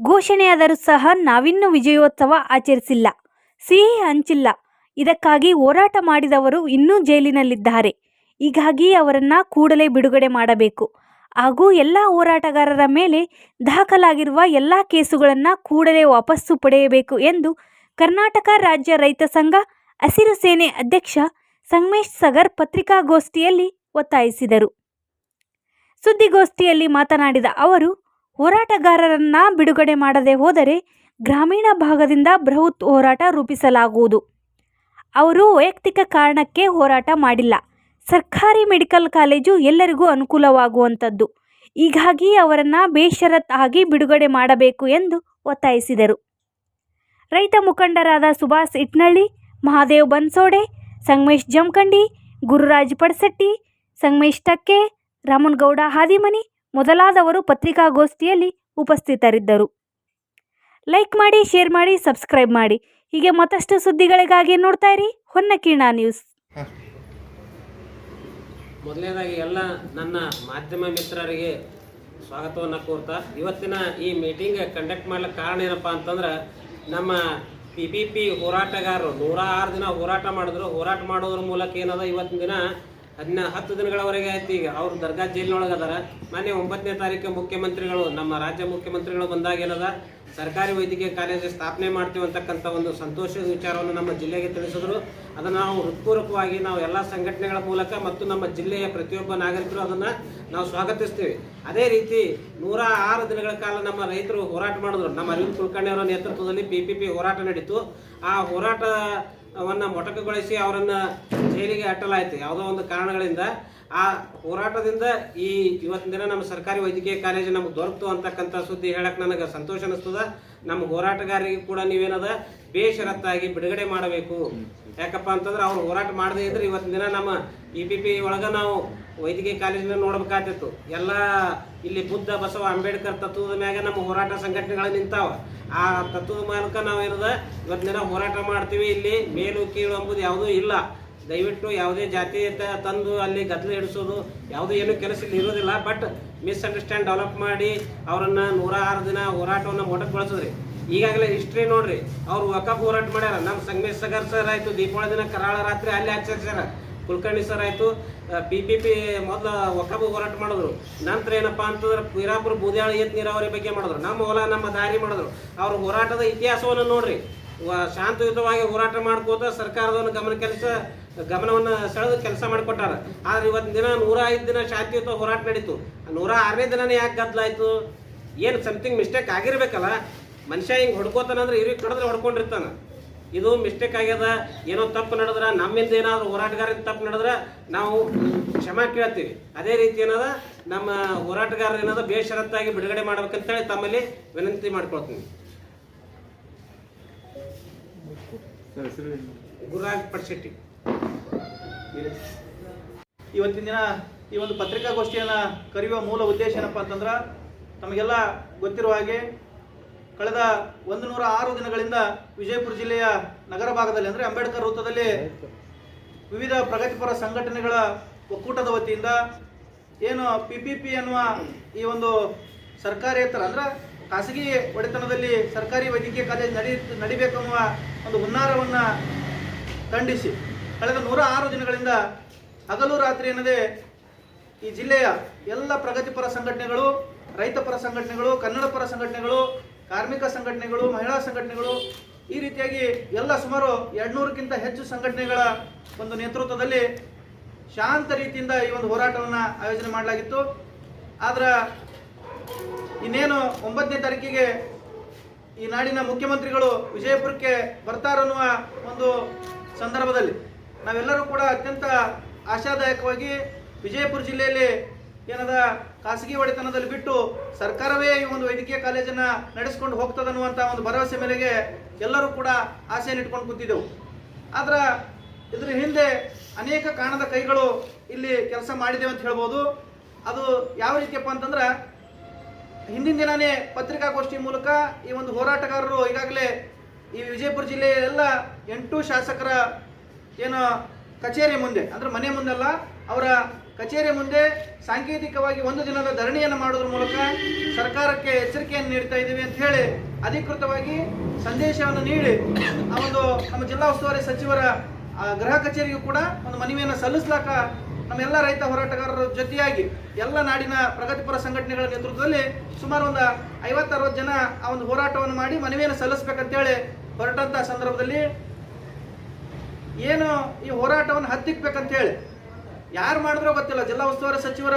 ಘೋಷಣೆಯಾದರೂ ಸಹ ನಾವಿನ್ನೂ ವಿಜಯೋತ್ಸವ ಆಚರಿಸಿಲ್ಲ, ಸಿಹಿ ಹಂಚಿಲ್ಲ. ಇದಕ್ಕಾಗಿ ಹೋರಾಟ ಮಾಡಿದವರು ಇನ್ನೂ ಜೈಲಿನಲ್ಲಿದ್ದಾರೆ. ಹೀಗಾಗಿ ಅವರನ್ನು ಕೂಡಲೇ ಬಿಡುಗಡೆ ಮಾಡಬೇಕು. ಹಾಗೂ ಎಲ್ಲ ಹೋರಾಟಗಾರರ ಮೇಲೆ ದಾಖಲಾಗಿರುವ ಎಲ್ಲ ಕೇಸುಗಳನ್ನು ಕೂಡಲೇ ವಾಪಸ್ಸು ಪಡೆಯಬೇಕು ಎಂದು ಕರ್ನಾಟಕ ರಾಜ್ಯ ರೈತ ಸಂಘ ಹಸಿರು ಸೇನೆ ಅಧ್ಯಕ್ಷ ಸಂಗಮೇಶ್ ಸಗರ್ ಪತ್ರಿಕಾಗೋಷ್ಠಿಯಲ್ಲಿ ಒತ್ತಾಯಿಸಿದರು. ಸುದ್ದಿಗೋಷ್ಠಿಯಲ್ಲಿ ಮಾತನಾಡಿದ ಅವರು ಹೋರಾಟಗಾರರನ್ನ ಬಿಡುಗಡೆ ಮಾಡದೆ ಹೋದರೆ ಗ್ರಾಮೀಣ ಭಾಗದಿಂದ ಬೃಹತ್ ಹೋರಾಟ ರೂಪಿಸಲಾಗುವುದು. ಅವರು ವೈಯಕ್ತಿಕ ಕಾರಣಕ್ಕೆ ಹೋರಾಟ ಮಾಡಿಲ್ಲ. ಸರ್ಕಾರಿ ಮೆಡಿಕಲ್ ಕಾಲೇಜು ಎಲ್ಲರಿಗೂ ಅನುಕೂಲವಾಗುವಂಥದ್ದು. ಹೀಗಾಗಿ ಅವರನ್ನು ಬೇಷರತ್ ಆಗಿ ಬಿಡುಗಡೆ ಮಾಡಬೇಕು ಎಂದು ಒತ್ತಾಯಿಸಿದರು. ರೈತ ಮುಖಂಡರಾದ ಸುಭಾಷ್ ಇಟ್ನಳ್ಳಿ, ಮಹಾದೇವ್ ಬನ್ಸೋಡೆ, ಸಂಗಮೇಶ್ ಜಮಖಂಡಿ ಗುರುರಾಜ್ ಪಡ್ಸಟ್ಟಿ, ಸಂಗಮೇಶ್ ಟಕ್ಕೆ ರಾಮನ್ಗೌಡ ಹಾದಿಮನಿ ಮೊದಲಾದವರು ಪತ್ರಿಕಾಗೋಷ್ಠಿಯಲ್ಲಿ ಉಪಸ್ಥಿತರಿದ್ದರು. ಲೈಕ್ ಮಾಡಿ, ಶೇರ್ ಮಾಡಿ, ಸಬ್ಸ್ಕ್ರೈಬ್ ಮಾಡಿ. ಹೀಗೆ ಮತ್ತಷ್ಟು ಸುದ್ದಿಗಳಿಗಾಗಿ ನೋಡ್ತಾ ಇರಿ ಹೊನ್ನಕೀರ್ಣ ನ್ಯೂಸ್. ಮೊದಲನೇದಾಗಿ ಎಲ್ಲ ನನ್ನ ಮಾಧ್ಯಮ ಮಿತ್ರರಿಗೆ ಸ್ವಾಗತವನ್ನು ಕೋರ್ತಾ, ಇವತ್ತಿನ ಈ ಮೀಟಿಂಗ್ ಕಂಡಕ್ಟ್ ಮಾಡ್ಲಿಕ್ಕೆ ಕಾರಣ ಏನಪ್ಪ ಅಂತಂದ್ರೆ, ನಮ್ಮ ಪಿ ಪಿ ಪಿ ಹೋರಾಟಗಾರರು ನೂರ ಆರು ದಿನ ಹೋರಾಟ ಮಾಡಿದ್ರು. ಹೋರಾಟ ಮಾಡೋದ್ರ ಮೂಲಕ ಏನದ, ಇವತ್ತಿನ ದಿನ ಹದಿನ ಹತ್ತು ದಿನಗಳವರೆಗೆ ಆಯ್ತು ಈಗ. ಅವರು ದರ್ಗಾ ಜೈಲಿನೊಳಗೆ ಅದರ ಮೊನ್ನೆ ಒಂಬತ್ತನೇ ತಾರೀಕು ಮುಖ್ಯಮಂತ್ರಿಗಳು, ನಮ್ಮ ರಾಜ್ಯ ಮುಖ್ಯಮಂತ್ರಿಗಳು ಬಂದಾಗ ಏನದ? ಸರ್ಕಾರಿ ವೈದ್ಯಕೀಯ ಕಾಲೇಜು ಸ್ಥಾಪನೆ ಮಾಡ್ತೀವಿ ಅಂತಕ್ಕಂಥ ಒಂದು ಸಂತೋಷದ ವಿಚಾರವನ್ನು ನಮ್ಮ ಜಿಲ್ಲೆಗೆ ತಿಳಿಸಿದ್ರು. ಅದನ್ನು ನಾವು ಹೃತ್ಪೂರ್ವಕವಾಗಿ ನಾವು ಎಲ್ಲ ಸಂಘಟನೆಗಳ ಮೂಲಕ ಮತ್ತು ನಮ್ಮ ಜಿಲ್ಲೆಯ ಪ್ರತಿಯೊಬ್ಬ ನಾಗರಿಕರು ಅದನ್ನು ನಾವು ಸ್ವಾಗತಿಸ್ತೀವಿ. ಅದೇ ರೀತಿ ನೂರ ಆರು ದಿನಗಳ ಕಾಲ ನಮ್ಮ ರೈತರು ಹೋರಾಟ ಮಾಡಿದ್ರು. ನಮ್ಮ ಅರವಿಂದ್ ಕುಲಕರ್ಣಿ ಅವರ ನೇತೃತ್ವದಲ್ಲಿ ಪಿ ಪಿ ಹೋರಾಟ ನಡೀತು. ಆ ಹೋರಾಟವನ್ನು ಮೊಟಕಗೊಳಿಸಿ ಅವರನ್ನು ಜೈಲಿಗೆ ಅಟ್ಟಲಾಯಿತು. ಯಾವುದೋ ಒಂದು ಕಾರಣಗಳಿಂದ ಆ ಹೋರಾಟದಿಂದ ಈ ಇವತ್ತಿನ ದಿನ ನಮ್ಮ ಸರ್ಕಾರಿ ವೈದ್ಯಕೀಯ ಕಾಲೇಜು ನಮ್ಗೆ ದೊರಕ್ತು ಅಂತಕ್ಕಂಥ ಸುದ್ದಿ ಹೇಳಕ್ಕೆ ನನಗೆ ಸಂತೋಷ ಅನಿಸ್ತದ. ನಮ್ಮ ಹೋರಾಟಗಾರರಿಗೆ ಕೂಡ ನೀವೇನದ ಬೇಷರತ್ತಾಗಿ ಬಿಡುಗಡೆ ಮಾಡಬೇಕು. ಯಾಕಪ್ಪ ಅಂತಂದ್ರೆ ಅವ್ರು ಹೋರಾಟ ಮಾಡದೇ ಇದ್ರೆ ಇವತ್ತಿನ ದಿನ ನಮ್ಮ ಇ ಪಿ ಪಿ ಒಳಗೆ ನಾವು ವೈದ್ಯಕೀಯ ಕಾಲೇಜಿನ ನೋಡ್ಬೇಕಾಗ್ತಿತ್ತು ಎಲ್ಲ ಇಲ್ಲಿ ಬುದ್ಧ, ಬಸವ, ಅಂಬೇಡ್ಕರ್ ತತ್ವದ ಮ್ಯಾಗ ನಮ್ಮ ಹೋರಾಟ ಸಂಘಟನೆಗಳು ನಿಂತಾವ. ಆ ತತ್ವದ ಮೂಲಕ ನಾವೇನದ? ಇವತ್ತಿನ ದಿನ ಹೋರಾಟ ಮಾಡ್ತೀವಿ ಇಲ್ಲಿ. ಮೇಲು, ಕೀಳು ಎಂಬುದು ಯಾವುದೂ ಇಲ್ಲ. ದಯವಿಟ್ಟು ಯಾವುದೇ ಜಾತಿ ತಂದು ಅಲ್ಲಿ ಗದ್ದಲ ಹಿಡಿಸೋದು, ಯಾವುದೇ ಏನು ಕೆಲಸ ಇಲ್ಲಿ ಇರೋದಿಲ್ಲ. ಬಟ್ ಮಿಸ್ಅಂಡರ್ಸ್ಟ್ಯಾಂಡ್ ಡೆವಲಪ್ ಮಾಡಿ ಅವರನ್ನ ನೂರ ಆರು ದಿನ ಹೋರಾಟವನ್ನು ಮೊಟಕುಗೊಳಿಸಿದ್ರಿ. ಈಗಾಗಲೇ ಹಿಸ್ಟ್ರಿ ನೋಡ್ರಿ, ಅವ್ರು ವಕಫ್ ಹೋರಾಟ ಮಾಡ್ಯಾರ. ನಮ್ಮ ಸಂಗಮೇಶ್ ಸಗರ್ ಸರ್ ಆಯಿತು, ದೀಪಾವಳಿ ದಿನ ಕರಾಳ ರಾತ್ರಿ ಅಲ್ಲಿ ಆಚರಿಸ್ಯಾರ. ಕುಲಕರ್ಣಿ ಸರ್ ಆಯಿತು ಪಿ ಪಿ ಪಿ ಮೊದಲ ಹೋರಾಟ ಮಾಡಿದ್ರು. ನಂತರ ಏನಪ್ಪ ಅಂತಂದ್ರೆ ವೀರಾಪುರ ಬೂದಿಯಾಳ ಏತ್ ನೀರಾವರಿ ಬಗ್ಗೆ ಮಾಡಿದ್ರು. ನಮ್ಮ ಹೊಲ, ನಮ್ಮ ದಾರಿ ಮಾಡಿದ್ರು. ಅವ್ರ ಹೋರಾಟದ ಇತಿಹಾಸವನ್ನು ನೋಡ್ರಿ. ಶಾಂತಿಯುತವಾಗಿ ಹೋರಾಟ ಮಾಡ್ಕೋತ ಸರ್ಕಾರದವನ್ನು ಗಮನ ಕೆಲಸ, ಗಮನವನ್ನು ಸೆಳೆದು ಕೆಲಸ ಮಾಡಿಕೊಟ್ಟಾರ. ಆದ್ರೆ ಇವತ್ತಿನ ದಿನ ನೂರ ಐದು ದಿನ ಶಾಂತಿಯುತ ಹೋರಾಟ ನಡೀತು. ನೂರ ಆರನೇ ದಿನನೇ ಯಾಕೆ ಗದ್ದಲಾಯ್ತು ಏನು ಸಮಥಿಂಗ್ ಮಿಸ್ಟೇಕ್ ಆಗಿರ್ಬೇಕಲ್ಲ? ಮನುಷ್ಯ ಹಿಂಗೆ ಹೊಡ್ಕೋತಾನಂದ್ರೆ ಇವ್ರಿಗೆ ಕಡಿದ್ರೆ ಹೊಡ್ಕೊಂಡಿರ್ತಾನೆ. ಇದು ಮಿಸ್ಟೇಕ್ ಆಗ್ಯದ, ಏನೋ ತಪ್ಪು ನಡೆದ್ರ, ನಮ್ಮಿಂದ ಏನಾದರೂ ಹೋರಾಟಗಾರರಿಂದ ತಪ್ಪು ನಡೆದ್ರ ನಾವು ಕ್ಷಮಾ ಕೇಳ್ತೀವಿ. ಅದೇ ರೀತಿ ಏನದ, ನಮ್ಮ ಹೋರಾಟಗಾರರು ಏನದ, ಬೇಷರತ್ತಾಗಿ ಬಿಡುಗಡೆ ಮಾಡ್ಬೇಕಂತೇಳಿ ತಮ್ಮಲ್ಲಿ ವಿನಂತಿ ಮಾಡ್ಕೊಳ್ತೀನಿ. ಗುರುರಾಜ್ ಪಡ್ಶೆಟ್ಟಿ ಇವತ್ತಿನ ದಿನ ಈ ಒಂದು ಪತ್ರಿಕಾಗೋಷ್ಠಿಯನ್ನು ಕರೆಯುವ ಮೂಲ ಉದ್ದೇಶ ಏನಪ್ಪ ಅಂತಂದ್ರೆ, ತಮಗೆಲ್ಲ ಗೊತ್ತಿರುವ ಹಾಗೆ ಕಳೆದ ಒಂದು ನೂರ ಆರು ದಿನಗಳಿಂದ ವಿಜಯಪುರ ಜಿಲ್ಲೆಯ ನಗರ ಭಾಗದಲ್ಲಿ, ಅಂದರೆ ಅಂಬೇಡ್ಕರ್ ವೃತ್ತದಲ್ಲಿ ವಿವಿಧ ಪ್ರಗತಿಪರ ಸಂಘಟನೆಗಳ ಒಕ್ಕೂಟದ ವತಿಯಿಂದ ಏನು ಪಿ ಪಿ ಪಿ ಅನ್ನುವ ಈ ಒಂದು ಸರ್ಕಾರೇತರ, ಅಂದ್ರೆ ಖಾಸಗಿ ಒಡೆತನದಲ್ಲಿ ಸರ್ಕಾರಿ ವೈದ್ಯಕೀಯ ಕಾಲೇಜ್ ನಡಿ ನಡಿಬೇಕನ್ನುವ ಒಂದು ಹುನ್ನಾರವನ್ನು ಖಂಡಿಸಿ. ಕಳೆದ ನೂರ ಆರು ದಿನಗಳಿಂದ ಹಗಲು ರಾತ್ರಿ ಎನ್ನದೇ ಈ ಜಿಲ್ಲೆಯ ಎಲ್ಲ ಪ್ರಗತಿಪರ ಸಂಘಟನೆಗಳು ರೈತಪರ ಸಂಘಟನೆಗಳು, ಕನ್ನಡ ಪರ ಸಂಘಟನೆಗಳು, ಕಾರ್ಮಿಕ ಸಂಘಟನೆಗಳು, ಮಹಿಳಾ ಸಂಘಟನೆಗಳು ಈ ರೀತಿಯಾಗಿ ಎಲ್ಲ ಸುಮಾರು ಎರಡ್ನೂರಕ್ಕಿಂತ ಹೆಚ್ಚು ಸಂಘಟನೆಗಳ ಒಂದು ನೇತೃತ್ವದಲ್ಲಿ ಶಾಂತ ರೀತಿಯಿಂದ ಈ ಒಂದು ಹೋರಾಟವನ್ನು ಆಯೋಜನೆ ಮಾಡಲಾಗಿತ್ತು. ಆದ್ರೆ ಇನ್ನೇನು ಒಂಬತ್ತನೇ ತಾರೀಕಿಗೆ ಈ ನಾಡಿನ ಮುಖ್ಯಮಂತ್ರಿಗಳು ವಿಜಯಪುರಕ್ಕೆ ಬರ್ತಾರನ್ನುವ ಒಂದು ಸಂದರ್ಭದಲ್ಲಿ ನಾವೆಲ್ಲರೂ ಕೂಡ ಅತ್ಯಂತ ಆಶಾದಾಯಕವಾಗಿ ವಿಜಯಪುರ ಜಿಲ್ಲೆಯಲ್ಲಿ ಏನದ ಖಾಸಗಿ ಒಡೆತನದಲ್ಲಿ ಬಿಟ್ಟು ಸರ್ಕಾರವೇ ಈ ಒಂದು ವೈದ್ಯಕೀಯ ಕಾಲೇಜನ್ನು ನಡೆಸ್ಕೊಂಡು ಹೋಗ್ತದನ್ನುವಂತ ಒಂದು ಭರವಸೆ ಮೇರೆಗೆ ಎಲ್ಲರೂ ಕೂಡ ಆಸೆಯನ್ನು ಇಟ್ಕೊಂಡು ಕೂತಿದ್ದೆವು. ಆದ್ರೆ ಇದ್ರ ಹಿಂದೆ ಅನೇಕ ಕಾಣದ ಕೈಗಳು ಇಲ್ಲಿ ಕೆಲಸ ಮಾಡಿದೆವು ಅಂತ ಹೇಳ್ಬೋದು. ಅದು ಯಾವ ರೀತಿಯಪ್ಪ ಅಂತಂದ್ರೆ ಹಿಂದಿನ ದಿನಾನೇ ಪತ್ರಿಕಾಗೋಷ್ಠಿ ಮೂಲಕ ಈ ಒಂದು ಹೋರಾಟಗಾರರು ಈಗಾಗಲೇ ಈ ವಿಜಯಪುರ ಜಿಲ್ಲೆಯ ಎಲ್ಲ ಎಂಟು ಶಾಸಕರ ಏನು ಕಚೇರಿ ಮುಂದೆ, ಅಂದ್ರೆ ಮನೆ ಮುಂದೆಲ್ಲ, ಅವರ ಕಚೇರಿ ಮುಂದೆ ಸಾಂಕೇತಿಕವಾಗಿ ಒಂದು ದಿನದ ಧರಣಿಯನ್ನು ಮಾಡೋದ್ರ ಮೂಲಕ ಸರ್ಕಾರಕ್ಕೆ ಎಚ್ಚರಿಕೆಯನ್ನು ನೀಡ್ತಾ ಇದ್ದೀವಿ ಅಂತ ಹೇಳಿ ಅಧಿಕೃತವಾಗಿ ಸಂದೇಶವನ್ನು ನೀಡಿ ಆ ಒಂದು ನಮ್ಮ ಜಿಲ್ಲಾ ಉಸ್ತುವಾರಿ ಸಚಿವರ ಗೃಹ ಕಚೇರಿಗೂ ಕೂಡ ಒಂದು ಮನವಿಯನ್ನು ಸಲ್ಲಿಸ್ಲಾಕ ನಮ್ಮೆಲ್ಲ ರೈತ ಹೋರಾಟಗಾರರ ಜೊತೆಯಾಗಿ ಎಲ್ಲ ನಾಡಿನ ಪ್ರಗತಿಪರ ಸಂಘಟನೆಗಳ ನೇತೃತ್ವದಲ್ಲಿ ಸುಮಾರು ಒಂದು ಐವತ್ತರವತ್ತು ಜನ ಆ ಒಂದು ಹೋರಾಟವನ್ನು ಮಾಡಿ ಮನವಿಯನ್ನು ಸಲ್ಲಿಸ್ಬೇಕಂತೇಳಿ ಹೊರಟಂಥ ಸಂದರ್ಭದಲ್ಲಿ ಏನು ಈ ಹೋರಾಟವನ್ನು ಹತ್ತಿಕ್ಬೇಕಂತ ಹೇಳಿ ಯಾರು ಮಾಡಿದ್ರೋ ಗೊತ್ತಿಲ್ಲ. ಜಿಲ್ಲಾ ಉಸ್ತುವಾರಿ ಸಚಿವರ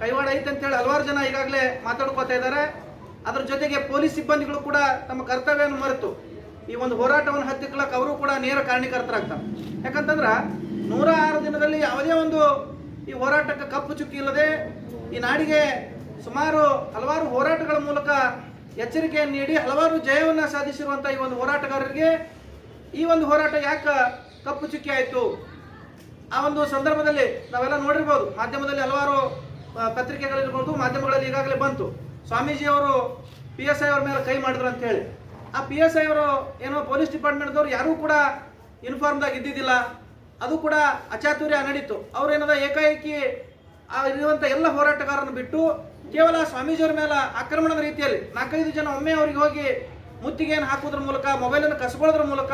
ಕೈವಾಡ ಐತೆ ಅಂತ ಹೇಳಿ ಹಲವಾರು ಜನ ಈಗಾಗಲೇ ಮಾತಾಡ್ಕೋತಾ ಇದ್ದಾರೆ. ಅದ್ರ ಜೊತೆಗೆ ಪೊಲೀಸ್ ಸಿಬ್ಬಂದಿಗಳು ಕೂಡ ತಮ್ಮ ಕರ್ತವ್ಯವನ್ನು ಮರೆತು ಈ ಒಂದು ಹೋರಾಟವನ್ನು ಹತ್ತಿಕ್ಲಕ್ಕೆ ಅವರು ಕೂಡ ನೇರ ಕಾರಣೀಕರ್ತರಾಗ್ತಾರೆ. ಯಾಕಂತಂದ್ರ ನೂರ ಆರು ದಿನದಲ್ಲಿ ಯಾವುದೇ ಒಂದು ಈ ಹೋರಾಟಕ್ಕೆ ಕಪ್ಪು ಚುಕ್ಕಿ ಇಲ್ಲದೆ ಈ ನಾಡಿಗೆ ಸುಮಾರು ಹಲವಾರು ಹೋರಾಟಗಳ ಮೂಲಕ ಎಚ್ಚರಿಕೆಯನ್ನು ನೀಡಿ, ಹಲವಾರು ಜಯವನ್ನು ಸಾಧಿಸಿರುವಂಥ ಈ ಒಂದು ಹೋರಾಟಗಾರರಿಗೆ ಈ ಒಂದು ಹೋರಾಟ ಯಾಕೆ ಕಪ್ಪು ಚುಕ್ಕಿ ಆಯಿತು? ಆ ಒಂದು ಸಂದರ್ಭದಲ್ಲಿ ನಾವೆಲ್ಲ ನೋಡಿರ್ಬೋದು, ಮಾಧ್ಯಮದಲ್ಲಿ ಹಲವಾರು ಪತ್ರಿಕೆಗಳಿರ್ಬೋದು ಮಾಧ್ಯಮಗಳಲ್ಲಿ ಈಗಾಗಲೇ ಬಂತು. ಸ್ವಾಮೀಜಿ ಅವರು ಪಿ ಎಸ್ ಐ ಅವ್ರ ಮೇಲೆ ಕೈ ಮಾಡಿದ್ರು ಅಂತ ಹೇಳಿ. ಆ ಪಿ ಎಸ್ ಐ ಅವರು ಏನೋ ಪೊಲೀಸ್ ಡಿಪಾರ್ಟ್ಮೆಂಟ್ದವ್ರು ಯಾರೂ ಕೂಡ ಯೂನಿಫಾರ್ಮ್ದಾಗ ಇದ್ದಿದ್ದಿಲ್ಲ. ಅದು ಕೂಡ ಅಚಾತುರ್ಯ ನಡೀತು. ಅವ್ರೇನದ ಏಕಾಏಕಿ ಇರುವಂಥ ಎಲ್ಲ ಹೋರಾಟಗಾರರನ್ನು ಬಿಟ್ಟು ಕೇವಲ ಸ್ವಾಮೀಜಿಯವ್ರ ಮೇಲೆ ಆಕ್ರಮಣದ ರೀತಿಯಲ್ಲಿ ನಾಲ್ಕೈದು ಜನ ಒಮ್ಮೆ ಅವ್ರಿಗೆ ಹೋಗಿ ಮುತ್ತಿಗೆಯನ್ನು ಹಾಕೋದ್ರ ಮೂಲಕ, ಮೊಬೈಲನ್ನು ಕಸ್ಕೊಳ್ಳೋದ್ರ ಮೂಲಕ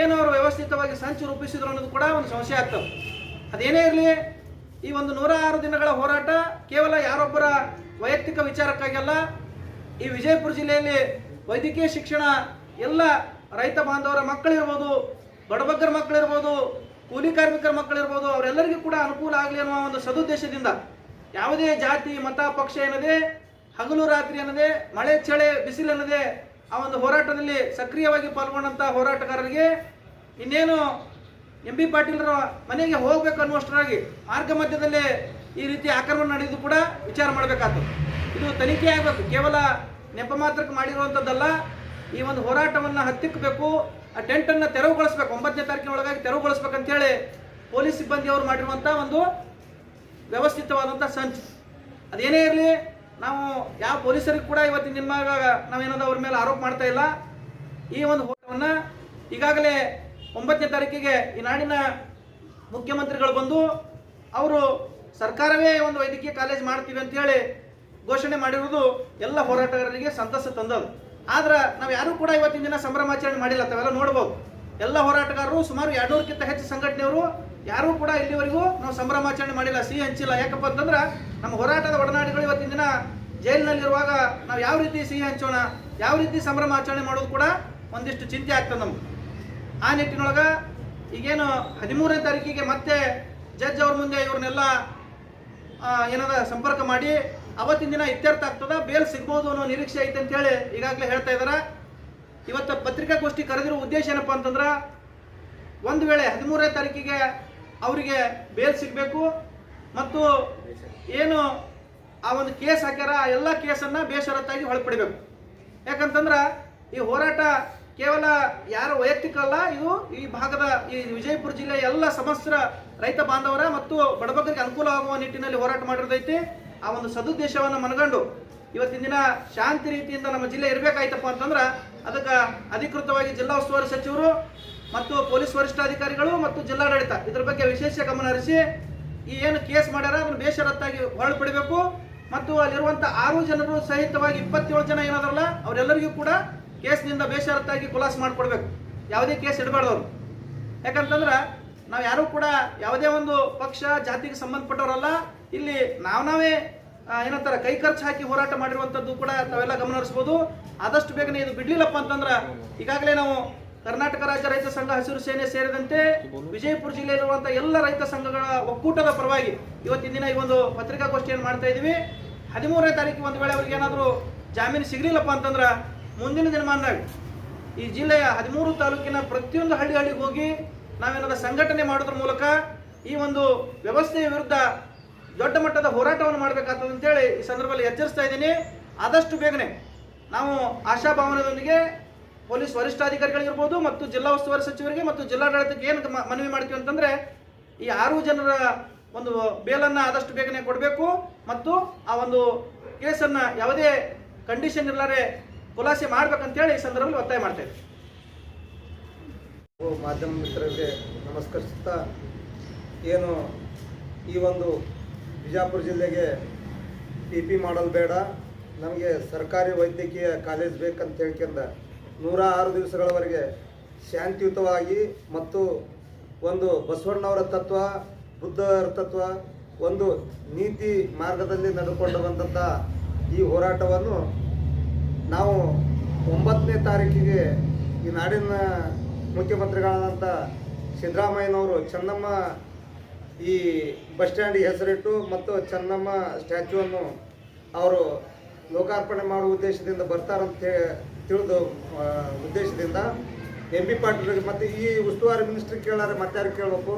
ಏನು ಅವರು ವ್ಯವಸ್ಥಿತವಾಗಿ ಸಂಚು ರೂಪಿಸಿದ್ರು ಅನ್ನೋದು ಕೂಡ ಒಂದು ಸಮಸ್ಯೆ ಆಗ್ತದೆ. ಅದೇನೇ ಇರಲಿ, ಈ ಒಂದು ನೂರ ಆರು ದಿನಗಳ ಹೋರಾಟ ಕೇವಲ ಯಾರೊಬ್ಬರ ವೈಯಕ್ತಿಕ ವಿಚಾರಕ್ಕಾಗಲ್ಲ ಈ ವಿಜಯಪುರ ಜಿಲ್ಲೆಯಲ್ಲಿ ವೈದ್ಯಕೀಯ ಶಿಕ್ಷಣ ಎಲ್ಲ ರೈತ ಬಾಂಧವರ ಮಕ್ಕಳಿರ್ಬೋದು ಬಡಬಗ್ಗರ ಮಕ್ಕಳಿರ್ಬೋದು ಕೂಲಿ ಕಾರ್ಮಿಕರ ಮಕ್ಕಳಿರ್ಬೋದು, ಅವರೆಲ್ಲರಿಗೂ ಕೂಡ ಅನುಕೂಲ ಆಗಲಿ ಅನ್ನುವ ಒಂದು ಸದುದ್ದೇಶದಿಂದ ಯಾವುದೇ ಜಾತಿ, ಮತ, ಪಕ್ಷ ಏನದೇ, ಹಗಲು ರಾತ್ರಿ ಅನ್ನದೆ, ಮಳೆ, ಚಳೆ, ಬಿಸಿಲು ಅನ್ನದೆ, ಆ ಒಂದು ಹೋರಾಟದಲ್ಲಿ ಸಕ್ರಿಯವಾಗಿ ಪಾಲ್ಗೊಂಡಂಥ ಹೋರಾಟಗಾರರಿಗೆ ಇನ್ನೇನು ಎಂ ಬಿ ಪಾಟೀಲ್ರ ಮನೆಗೆ ಹೋಗ್ಬೇಕು ಅನ್ನುವಷ್ಟರಾಗಿ ಮಾರ್ಗ ಮಧ್ಯದಲ್ಲೇ ಈ ರೀತಿ ಆಕ್ರಮಣ ನಡೆದು ಕೂಡ ವಿಚಾರ ಮಾಡಬೇಕಾಗ್ತದೆ ಇದು ತನಿಖೆ ಆಗಬೇಕು. ಕೇವಲ ನೆಪ ಮಾತ್ರಕ್ಕೆ ಮಾಡಿರುವಂಥದ್ದಲ್ಲ, ಈ ಒಂದು ಹೋರಾಟವನ್ನು ಹತ್ತಿಕ್ಕಬೇಕು ಆ ಟೆಂಟನ್ನು ತೆರವುಗೊಳಿಸ್ಬೇಕು, ಒಂಬತ್ತನೇ ತಾರೀಕಿನ ಒಳಗಾಗಿ ತೆರವುಗೊಳಿಸ್ಬೇಕಂತ ಹೇಳಿ ಪೊಲೀಸ್ ಸಿಬ್ಬಂದಿಯವರು ಮಾಡಿರುವಂಥ ಒಂದು ವ್ಯವಸ್ಥಿತವಾದಂಥ ಸಂಚ್. ಅದೇನೇ ಇರಲಿ, ನಾವು ಯಾವ ಪೊಲೀಸರಿಗೆ ಕೂಡ ಇವತ್ತಿನ ನಿಮ್ಮ ನಾವೇನಾದ್ರು ಅವ್ರ ಮೇಲೆ ಆರೋಪ ಮಾಡ್ತಾ ಇಲ್ಲ. ಈ ಒಂದು ಹೋರಾಟವನ್ನು ಈಗಾಗಲೇ ಒಂಬತ್ತನೇ ತಾರೀಕಿಗೆ ಈ ನಾಡಿನ ಮುಖ್ಯಮಂತ್ರಿಗಳು ಬಂದು ಅವರು ಸರ್ಕಾರವೇ ಒಂದು ವೈದ್ಯಕೀಯ ಕಾಲೇಜ್ ಮಾಡ್ತೀವಿ ಅಂತ ಹೇಳಿ ಘೋಷಣೆ ಮಾಡಿರುವುದು ಎಲ್ಲ ಹೋರಾಟಗಾರರಿಗೆ ಸಂತಸ ತಂದದು ಆದ್ರೆ ನಾವು ಯಾರು ಕೂಡ ಇವತ್ತಿನ ದಿನ ಸಂಭ್ರಮಾಚರಣೆ ಮಾಡಿಲ್ಲ, ತಾವೆಲ್ಲ ನೋಡ್ಬೋದು. ಎಲ್ಲ ಹೋರಾಟಗಾರರು ಸುಮಾರು ಎರಡ್ನೂರಕ್ಕಿಂತ ಹೆಚ್ಚು ಸಂಘಟನೆಯವರು ಯಾರೂ ಕೂಡ ಇಲ್ಲಿವರೆಗೂ ನಾವು ಸಂಭ್ರಮಾಚರಣೆ ಮಾಡಿಲ್ಲ. ಸಿಹಿ ಹಂಚಿಲ್ಲ. ಯಾಕಪ್ಪ ಅಂತಂದ್ರೆ ನಮ್ಮ ಹೋರಾಟದ ಒಡನಾಡಿಗಳು ಇವತ್ತಿನ ದಿನ ಜೈಲಿನಲ್ಲಿರುವಾಗ ನಾವು ಯಾವ ರೀತಿ ಸಿಹಿ ಹಂಚೋಣ, ಯಾವ ರೀತಿ ಸಂಭ್ರಮಾಚರಣೆ ಮಾಡೋದು ಕೂಡ ಒಂದಿಷ್ಟು ಚಿಂತೆ ಆಗ್ತದೆ ನಮ್ಗೆ. ಆ ನಿಟ್ಟಿನೊಳಗೆ ಈಗೇನು ಹದಿಮೂರನೇ ತಾರೀಕಿಗೆ ಮತ್ತೆ ಜಡ್ಜ್ ಅವ್ರ ಮುಂದೆ ಇವ್ರನ್ನೆಲ್ಲ ಏನಾದ ಸಂಪರ್ಕ ಮಾಡಿ ಅವತ್ತಿನ ದಿನ ಇತ್ಯರ್ಥ ಆಗ್ತದ, ಬೇಲ್ ಸಿಗ್ಬೋದು ಅನ್ನೋ ನಿರೀಕ್ಷೆ ಐತೆ ಅಂತ ಹೇಳಿ ಈಗಾಗಲೇ ಹೇಳ್ತಾ ಇದಾರ. ಇವತ್ತು ಪತ್ರಿಕಾಗೋಷ್ಠಿ ಕರೆದಿರೋ ಉದ್ದೇಶ ಏನಪ್ಪ ಅಂತಂದ್ರ, ಒಂದು ವೇಳೆ ಹದಿಮೂರನೇ ತಾರೀಕಿಗೆ ಅವರಿಗೆ ಬೇಲ್ ಸಿಗಬೇಕು ಮತ್ತು ಏನು ಆ ಒಂದು ಕೇಸ್ ಹಾಕ್ಯಾರ, ಆ ಎಲ್ಲ ಕೇಸನ್ನ ಬೇಷರತ್ತಾಗಿ ಹೊಳಪಡಿಬೇಕು ಯಾಕಂತಂದ್ರ, ಈ ಹೋರಾಟ ಕೇವಲ ಯಾರ ವೈಯಕ್ತಿಕ ಅಲ್ಲ, ಇದು ಈ ಭಾಗದ, ಈ ವಿಜಯಪುರ ಜಿಲ್ಲೆಯ ಎಲ್ಲ ಸಮಸ್ತ ರೈತ ಬಾಂಧವರ ಮತ್ತು ಬಡಬಗ್ಗರಿಗೆ ಅನುಕೂಲ ಆಗುವ ನಿಟ್ಟಿನಲ್ಲಿ ಹೋರಾಟ ಮಾಡಿರೋದೈತಿ. ಆ ಒಂದು ಸದುದ್ದೇಶವನ್ನು ಮನಗಂಡು ಇವತ್ತಿನ ದಿನ ಶಾಂತಿ ರೀತಿಯಿಂದ ನಮ್ಮ ಜಿಲ್ಲೆ ಇರಬೇಕಾಯ್ತಪ್ಪ ಅಂತಂದ್ರೆ ಅದಕ್ಕೆ ಅಧಿಕೃತವಾಗಿ ಜಿಲ್ಲಾ ಉಸ್ತುವಾರಿ ಸಚಿವರು ಮತ್ತು ಪೊಲೀಸ್ ವರಿಷ್ಠಾಧಿಕಾರಿಗಳು ಮತ್ತು ಜಿಲ್ಲಾಡಳಿತ ಇದ್ರ ಬಗ್ಗೆ ವಿಶೇಷ ಗಮನ ಹರಿಸಿ ಈ ಏನು ಕೇಸ್ ಮಾಡ್ಯಾರ ಅದನ್ನು ಬೇಷರತ್ತಾಗಿ ಹೊರಪಡಿಬೇಕು ಮತ್ತು ಅಲ್ಲಿರುವಂಥ ಆರು ಜನರು ಸಹಿತವಾಗಿ ಇಪ್ಪತ್ತೇಳು ಜನ ಏನಾದ್ರಲ್ಲ ಅವರೆಲ್ಲರಿಗೂ ಕೂಡ ಕೇಸ್ನಿಂದ ಬೇಷರತ್ತಾಗಿ ಖುಲಾಸ್ ಮಾಡಿಕೊಡ್ಬೇಕು. ಯಾವುದೇ ಕೇಸ್ ಇಡಬಾರ್ದವ್ರು. ಯಾಕಂತಂದ್ರೆ ನಾವು ಯಾರೂ ಕೂಡ ಯಾವುದೇ ಒಂದು ಪಕ್ಷ, ಜಾತಿಗೆ ಸಂಬಂಧಪಟ್ಟವರಲ್ಲ ಇಲ್ಲಿ ನಾವು ನಾವೇ ಏನಂತಾರೆ ಕೈ ಖರ್ಚು ಹಾಕಿ ಹೋರಾಟ ಮಾಡಿರುವಂಥದ್ದು ಕೂಡ ತಾವೆಲ್ಲ ಗಮನ ಹರಿಸ್ಬೋದು ಆದಷ್ಟು ಬೇಗನೆ ಇದು ಬಿಡ್ಲಿಲ್ಲಪ್ಪ ಅಂತಂದ್ರೆ ಈಗಾಗಲೇ ನಾವು ಕರ್ನಾಟಕ ರಾಜ್ಯ ರೈತ ಸಂಘ ಹಸಿರು ಸೇನೆ ಸೇರಿದಂತೆ ವಿಜಯಪುರ ಜಿಲ್ಲೆಯಲ್ಲಿರುವಂಥ ಎಲ್ಲ ರೈತ ಸಂಘಗಳ ಒಕ್ಕೂಟದ ಪರವಾಗಿ ಇವತ್ತಿನ ದಿನ ಈ ಒಂದು ಪತ್ರಿಕಾಗೋಷ್ಠಿಯನ್ನು ಮಾಡ್ತಾ ಇದೀವಿ ಹದಿಮೂರನೇ ತಾರೀಕು ಒಂದು ವೇಳೆ ಅವ್ರಿಗೆ ಏನಾದರೂ ಜಾಮೀನು ಸಿಗಲಿಲ್ಲಪ್ಪ ಅಂತಂದ್ರೆ ಮುಂದಿನ ದಿನಮಾನದಾಗ ಈ ಜಿಲ್ಲೆಯ ಹದಿಮೂರು ತಾಲೂಕಿನ ಪ್ರತಿಯೊಂದು ಹಳ್ಳಿ ಹಳ್ಳಿಗೆ ಹೋಗಿ ನಾವೇನಾದ್ರೂ ಸಂಘಟನೆ ಮಾಡೋದ್ರ ಮೂಲಕ ಈ ಒಂದು ವ್ಯವಸ್ಥೆಯ ವಿರುದ್ಧ ದೊಡ್ಡ ಮಟ್ಟದ ಹೋರಾಟವನ್ನು ಮಾಡಬೇಕಾಗ್ತದೆ ಅಂತೇಳಿ ಈ ಸಂದರ್ಭದಲ್ಲಿ ಎಚ್ಚರಿಸ್ತಾ ಇದ್ದೀನಿ. ಆದಷ್ಟು ಬೇಗನೆ ನಾವು ಆಶಾಭಾವನದೊಂದಿಗೆ ಪೊಲೀಸ್ ವರಿಷ್ಠಾಧಿಕಾರಿಗಳಿರ್ಬೋದು ಮತ್ತು ಜಿಲ್ಲಾ ಉಸ್ತುವಾರಿ ಸಚಿವರಿಗೆ ಮತ್ತು ಜಿಲ್ಲಾಡಳಿತಕ್ಕೆ ಏನು ಮನವಿ ಮಾಡ್ತೀವಿ ಅಂತಂದ್ರೆ ಈ ಆರು ಜನರ ಒಂದು ಬೇಲನ್ನ ಆದಷ್ಟು ಬೇಗನೆ ಕೊಡಬೇಕು ಮತ್ತು ಆ ಒಂದು ಕೇಸನ್ನ ಯಾವುದೇ ಕಂಡೀಷನ್ ಇಲ್ಲದೆ ಖುಲಾಸೆ ಮಾಡ್ಬೇಕಂತೇಳಿ ಈ ಸಂದರ್ಭದಲ್ಲಿ ಒತ್ತಾಯ ಮಾಡ್ತಾ ಇದ್ದೀವಿ ಮಾಧ್ಯಮ ಮಿತ್ರರಿಗೆ ನಮಸ್ಕರಿಸುತ್ತಾ ಏನು ಈ ಒಂದು ಬಿಜಾಪುರ ಜಿಲ್ಲೆಗೆ ಟಿ ಪಿ ಮಾಡಲ್ ಬೇಡ. ನಮಗೆ ಸರ್ಕಾರಿ ವೈದ್ಯಕೀಯ ಕಾಲೇಜ್ ಬೇಕಂತ ಹೇಳ್ಕೊಂಡ ನೂರ ಆರು ದಿವಸಗಳವರೆಗೆ ಶಾಂತಿಯುತವಾಗಿ ಮತ್ತು ಒಂದು ಬಸವಣ್ಣವರ ತತ್ವ, ಬುದ್ಧರ ತತ್ವ, ಒಂದು ನೀತಿ ಮಾರ್ಗದಲ್ಲಿ ನಡೆದುಕೊಂಡು ಬಂದಂಥ ಈ ಹೋರಾಟವನ್ನು ನಾವು ಒಂಬತ್ತನೇ ತಾರೀಕಿಗೆ ಈ ನಾಡಿನ ಮುಖ್ಯಮಂತ್ರಿಗಳಾದಂಥ ಸಿದ್ದರಾಮಯ್ಯನವರು, ಚೆನ್ನಮ್ಮ ಈ ಬಸ್ ಸ್ಟ್ಯಾಂಡ್ ಹೆಸರಿಟ್ಟು ಮತ್ತು ಚೆನ್ನಮ್ಮ ಸ್ಟ್ಯಾಚ್ಯೂವನ್ನು ಅವರು ಲೋಕಾರ್ಪಣೆ ಮಾಡುವ ಉದ್ದೇಶದಿಂದ ಬರ್ತಾರಂತ ತಿಳಿದು ಉದ್ದೇಶದಿಂದ ಎಂ ಬಿ ಪಾಟೀಲ್ರಿಗೆ ಮತ್ತು ಈ ಉಸ್ತುವಾರಿ ಮಿನಿಸ್ಟ್ರಿ ಕೇಳಾರೆ ಮತ್ತಾರು ಕೇಳಬೇಕು.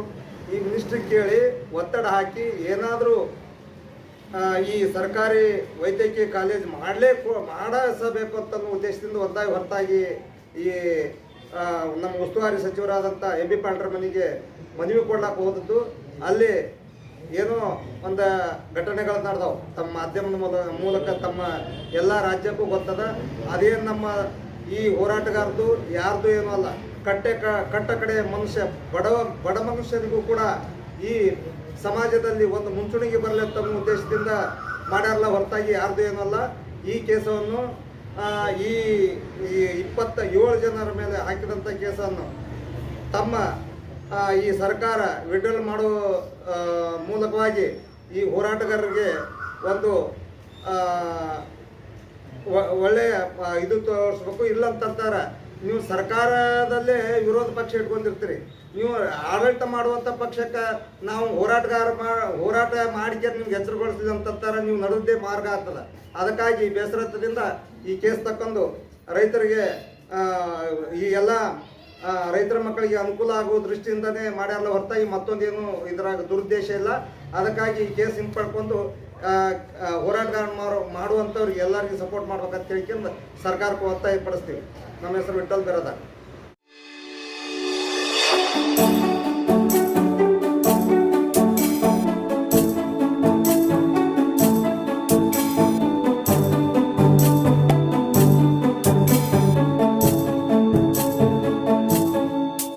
ಈ ಮಿನಿಸ್ಟ್ರಿ ಕೇಳಿ ಒತ್ತಡ ಹಾಕಿ ಏನಾದರೂ ಈ ಸರ್ಕಾರಿ ವೈದ್ಯಕೀಯ ಕಾಲೇಜ್ ಮಾಡಲೇ ಮಾಡಿಸಬೇಕು ಅಂತ ಉದ್ದೇಶದಿಂದ ಒಂದಾಗಿ ಹೊರತಾಗಿ ಈ ನಮ್ಮ ಉಸ್ತುವಾರಿ ಸಚಿವರಾದಂಥ ಎಂ ಬಿ ಪಾಂಡ್ರ ಮನೆಗೆ ಮನವಿ ಕೊಡ್ಲಾಕ ಹೋದದ್ದು. ಅಲ್ಲಿ ಏನೋ ಒಂದು ಘಟನೆಗಳು ನಡೆದವು. ತಮ್ಮ ಮಾಧ್ಯಮದ ಮೂಲ- ಮೂಲಕ ತಮ್ಮ ಎಲ್ಲ ರಾಜ್ಯಕ್ಕೂ ಗೊತ್ತದ. ಅದೇನು ನಮ್ಮ ಈ ಹೋರಾಟಗಾರದು ಯಾರ್ದು ಏನೂ ಅಲ್ಲ. ಕಟ್ಟೆ ಕ, ಕಟ್ಟ ಕಡೆ ಮನುಷ್ಯ ಬಡವ ಬಡ ಮನುಷ್ಯನಿಗೂ ಕೂಡ ಈ ಸಮಾಜದಲ್ಲಿ ಒಂದು ಮುಂಚೂಣಿಗೆ ಬರಲಿ ತಮ್ಮ ಉದ್ದೇಶದಿಂದ ಮಾಡ್ಯಾರಲ್ಲ, ಹೊರತಾಗಿ ಯಾರ್ದು ಏನಲ್ಲ ಈ ಕೇಸವನ್ನು ಈ ಈ ಇಪ್ಪತ್ತ ಏಳು ಜನರ ಮೇಲೆ ಹಾಕಿದಂಥ ಕೇಸನ್ನು ತಮ್ಮ ಈ ಸರ್ಕಾರ ವಿಡ್ರಲ್ ಮಾಡೋ ಮೂಲಕವಾಗಿ ಈ ಹೋರಾಟಗಾರರಿಗೆ ಒಂದು ಒಳ್ಳೆಯ ಇದು ತೋರಿಸ್ಬೇಕು, ಇಲ್ಲ ಅಂತಂತಾರೆ ನೀವು ಸರ್ಕಾರದಲ್ಲೇ ವಿರೋಧ ಪಕ್ಷ ಇಟ್ಕೊಂಡಿರ್ತೀರಿ. ನೀವು ಆಡಳಿತ ಮಾಡುವಂಥ ಪಕ್ಷಕ್ಕೆ ನಾವು ಹೋರಾಟಗಾರ ಮಾ, ಹೋರಾಟ ಮಾಡಿಕೆ ನಿಮ್ಗೆ ಹೆಸರುಗೊಳಿಸಿದ ಅಂತಂತಾರೆ ನೀವು ನಡೆದೇ ಮಾರ್ಗ ಆಗ್ತದೆ. ಅದಕ್ಕಾಗಿ ಬೇಸರದಿಂದ ಈ ಕೇಸ್ ತಕ್ಕೊಂಡು ರೈತರಿಗೆ ಈ ಎಲ್ಲ ರೈತರ ಮಕ್ಕಳಿಗೆ ಅನುಕೂಲ ಆಗುವ ದೃಷ್ಟಿಯಿಂದನೇ ಮಾಡ್ಯಾರಲ್ಲ ಹೊರತಾಗಿ ಮತ್ತೊಂದೇನು ಇದರಾಗ ದುರುದ್ದೇಶ ಇಲ್ಲ. ಅದಕ್ಕಾಗಿ ಈ ಕೇಸ್ ಹಿಂಪಡ್ಕೊಂಡು ಹೋರಾಟಗಾರ ಮಾಡು ಮಾಡುವಂಥವ್ರಿಗೆ ಎಲ್ಲರಿಗೂ ಸಪೋರ್ಟ್ ಮಾಡ್ಬೇಕಂತ ಹೇಳ್ಕೊಂಡು ಸರ್ಕಾರಕ್ಕೆ ಒತ್ತಾಯ ಪಡಿಸ್ತೀವಿ. ನಮ್ಮ ಹೆಸರು ವಿಠಲ್ ಬೆರದ